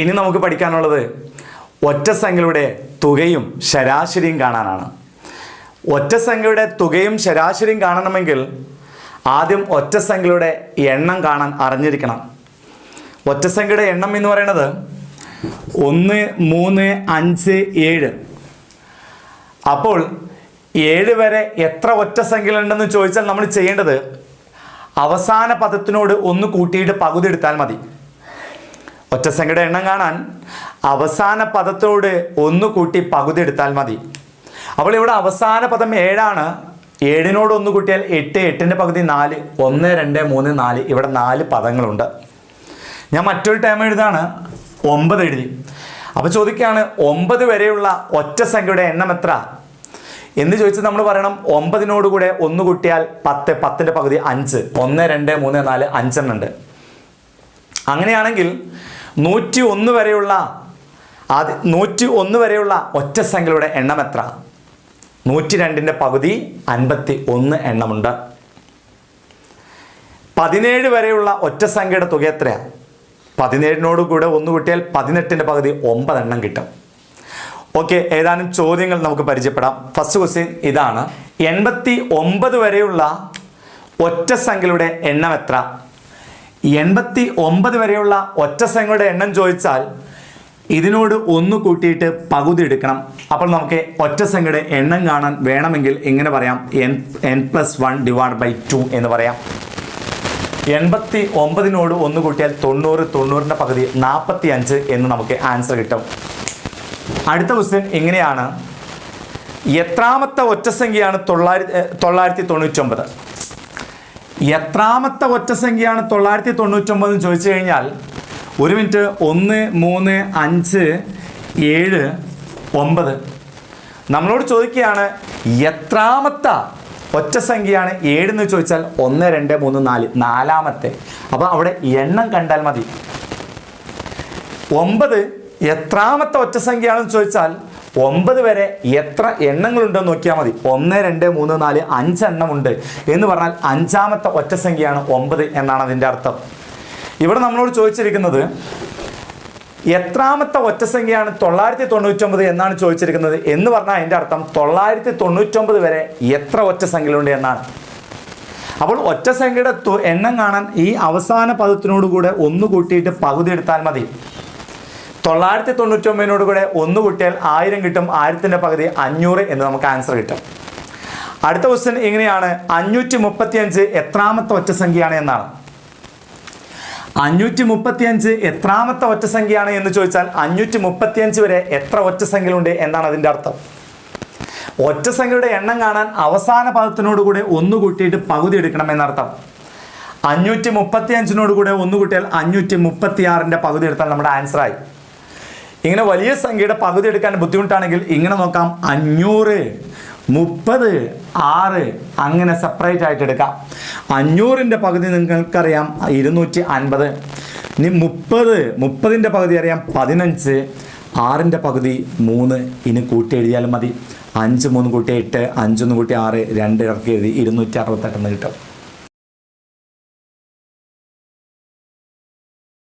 ഇനി നമുക്ക് പഠിക്കാനുള്ളത് ഒറ്റ സംഖ്യയുടെ തുകയും ശരാശരിയും കാണാനാണ്. ഒറ്റ സംഖ്യയുടെ തുകയും ശരാശരിയും കാണണമെങ്കിൽ ആദ്യം ഒറ്റ സംഖ്യയുടെ എണ്ണം കാണാൻ അറിഞ്ഞിരിക്കണം. ഒറ്റ സംഖ്യയുടെ എണ്ണം എന്ന് പറയുന്നത് ഒന്ന് മൂന്ന് അഞ്ച് ഏഴ്. അപ്പോൾ ഏഴ് വരെ എത്ര ഒറ്റ സംഖ്യകളുണ്ടെന്ന് ചോദിച്ചാൽ നമ്മൾ ചെയ്യേണ്ടത് അവസാന പദത്തിനോട് ഒന്ന് കൂട്ടിയിട്ട് പകുതി എടുത്താൽ മതി. ഒറ്റ സംഖ്യയുടെ എണ്ണം കാണാൻ അവസാന പദത്തോട് ഒന്ന് കൂട്ടി പകുതി എടുത്താൽ മതി. അപ്പോൾ ഇവിടെ അവസാന പദം ഏഴാണ്. ഏഴിനോട് ഒന്ന് കൂട്ടിയാൽ എട്ട് എട്ടിന്റെ പകുതി നാല് ഒന്ന് രണ്ട് മൂന്ന് നാല്. ഇവിടെ നാല് പദങ്ങളുണ്ട്. ഞാൻ മറ്റൊരു ടൈം എഴുതാണ്. ഒമ്പത് എഴുതി. അപ്പോൾ ചോദിക്കുകയാണ് ഒമ്പത് വരെയുള്ള ഒറ്റ സംഖ്യയുടെ എണ്ണം എത്ര? എന്ന് ചോദിച്ചാൽ നമ്മൾ പറയണം ഒമ്പതിനോട് കൂടെ ഒന്ന് കൂട്ടിയാൽ പത്ത് പത്തിന്റെ പകുതി അഞ്ച്. ഒന്ന് രണ്ട് മൂന്ന് നാല് അഞ്ചെണ്ണുണ്ട് അങ്ങനെയാണെങ്കിൽ നൂറ്റി ഒന്ന് വരെയുള്ള ആദ്യ നൂറ്റി ഒന്ന് വരെയുള്ള ഒറ്റ സംഖ്യകളുടെ എണ്ണം എത്ര? നൂറ്റി രണ്ടിന്റെ പകുതി അൻപത്തി ഒന്ന് എണ്ണമുണ്ട്. പതിനേഴ് വരെയുള്ള ഒറ്റ സംഖ്യയുടെ തുക എത്രയാണ് പതിനേഴിനോട് കൂടെ ഒന്ന് കിട്ടിയാൽ പതിനെട്ടിന്റെ പകുതി ഒമ്പത് എണ്ണം കിട്ടും. ഓക്കെ ഏതാനും ചോദ്യങ്ങൾ നമുക്ക് പരിചയപ്പെടാം. ഫസ്റ്റ് ക്വസ്റ്റ്യൻ ഇതാണ്. എൺപത്തി ഒമ്പത് വരെയുള്ള ഒറ്റ സംഖ്യയുടെ എണ്ണം എത്ര? എൺപത്തി ഒമ്പത് വരെയുള്ള ഒറ്റ സംഖ്യയുടെ എണ്ണം ചോദിച്ചാൽ ഇതിനോട് ഒന്ന് കൂട്ടിയിട്ട് പകുതി എടുക്കണം. അപ്പോൾ നമുക്ക് ഒറ്റ സംഖ്യയുടെ എണ്ണം കാണാൻ വേണമെങ്കിൽ ഇങ്ങനെ പറയാം. N n plus one divide by two എന്ന് പറയാം. എൺപത്തി ഒമ്പതിനോട് ഒന്ന് കൂട്ടിയാൽ തൊണ്ണൂറ് തൊണ്ണൂറിന്റെ പകുതി നാൽപ്പത്തി അഞ്ച് എന്ന് നമുക്ക് ആൻസർ കിട്ടും. അടുത്ത ക്വസ്റ്റ്യൻ എങ്ങനെയാണ് എത്രാമത്തെ ഒറ്റ സംഖ്യയാണ് തൊള്ളായിരത്തി തൊള്ളായിരത്തി തൊണ്ണൂറ്റൊമ്പത് എത്രാമത്തെ ഒറ്റ സംഖ്യയാണ് തൊള്ളായിരത്തി തൊണ്ണൂറ്റൊമ്പത് എന്ന് ചോദിച്ചു കഴിഞ്ഞാൽ ഒരു മിനിറ്റ് ഒന്ന് മൂന്ന് അഞ്ച് ഏഴ് ഒമ്പത്. നമ്മളോട് ചോദിക്കുകയാണ് എത്രാമത്തെ ഒറ്റ സംഖ്യയാണ് ഏഴെന്ന് ചോദിച്ചാൽ ഒന്ന് രണ്ട് മൂന്ന് നാല് നാലാമത്തെ. അപ്പോൾ അവിടെ എണ്ണം കണ്ടാൽ മതി. ഒമ്പത് എത്രാമത്തെ ഒറ്റ സംഖ്യയാണെന്ന് ചോദിച്ചാൽ ഒമ്പത് വരെ എത്ര എണ്ണങ്ങളുണ്ടെന്ന് നോക്കിയാൽ മതി. ഒന്ന് രണ്ട് മൂന്ന് നാല് അഞ്ചെണ്ണമുണ്ട്. എന്ന് പറഞ്ഞാൽ അഞ്ചാമത്തെ ഒറ്റ സംഖ്യയാണ് ഒമ്പത് എന്നാണ് അതിന്റെ അർത്ഥം. ഇവിടെ നമ്മളോട് ചോദിച്ചിരിക്കുന്നത് എത്രാമത്തെ ഒറ്റ സംഖ്യയാണ് തൊള്ളായിരത്തി തൊണ്ണൂറ്റൊമ്പത് എന്നാണ് ചോദിച്ചിരിക്കുന്നത് എന്ന് പറഞ്ഞാൽ അതിന്റെ അർത്ഥം തൊള്ളായിരത്തി തൊണ്ണൂറ്റൊമ്പത് വരെ എത്ര ഒറ്റ സംഖ്യകളുണ്ട് എന്നാണ്. അപ്പോൾ ഒറ്റ സംഖ്യയുടെ എണ്ണം കാണാൻ ഈ അവസാന പദത്തിനോടുകൂടെ ഒന്ന് കൂട്ടിയിട്ട് പകുതി എടുത്താൽ മതി. തൊള്ളായിരത്തി തൊണ്ണൂറ്റൊമ്പതിനോട് കൂടെ ഒന്ന് കൂട്ടിയാൽ ആയിരം കിട്ടും ആയിരത്തിന്റെ പകുതി അഞ്ഞൂറ് എന്ന് നമുക്ക് ആൻസർ കിട്ടും. അടുത്ത ക്വസ്റ്റ്യൻ എങ്ങനെയാണ് അഞ്ഞൂറ്റി മുപ്പത്തിയഞ്ച് എത്രാമത്തെ ഒറ്റ സംഖ്യയാണ് എന്നാണ്. അഞ്ഞൂറ്റി മുപ്പത്തിയഞ്ച് എത്രാമത്തെ ഒറ്റ സംഖ്യയാണ് എന്ന് ചോദിച്ചാൽ അഞ്ഞൂറ്റി മുപ്പത്തിയഞ്ച് വരെ എത്ര ഒറ്റ സംഖ്യകളുണ്ട് എന്നാണ് അതിന്റെ അർത്ഥം. ഒറ്റ സംഖ്യയുടെ എണ്ണം കാണാൻ അവസാന പദത്തിനോട് കൂടെ ഒന്ന് കൂട്ടിയിട്ട് പകുതി എടുക്കണം എന്നർത്ഥം. അഞ്ഞൂറ്റി മുപ്പത്തി അഞ്ചിനോട് കൂടെ ഒന്ന് കൂട്ടിയാൽ അഞ്ഞൂറ്റി മുപ്പത്തി ആറിന്റെ പകുതി എടുത്താൽ നമ്മുടെ ആൻസറായി ഇങ്ങനെ വലിയ സംഖ്യയുടെ പകുതി എടുക്കാൻ ബുദ്ധിമുട്ടാണെങ്കിൽ ഇങ്ങനെ നോക്കാം. അഞ്ഞൂറ് മുപ്പത് ആറ് അങ്ങനെ സെപ്പറേറ്റ് ആയിട്ട് എടുക്കാം. അഞ്ഞൂറിന്റെ പകുതി നിങ്ങൾക്കറിയാം ഇരുന്നൂറ്റി അൻപത് ഇനി മുപ്പത് മുപ്പതിന്റെ പകുതി അറിയാം പതിനഞ്ച്. ആറിന്റെ പകുതി മൂന്ന്. ഇനി കൂട്ടി എഴുതിയാലും മതി. അഞ്ച് മൂന്ന് കൂട്ടി എട്ട് അഞ്ചൊന്ന് കൂട്ടി ആറ് രണ്ട് ഇറക്കി എഴുതി ഇരുന്നൂറ്റി അറുപത്തെട്ടെന്ന് കിട്ടും.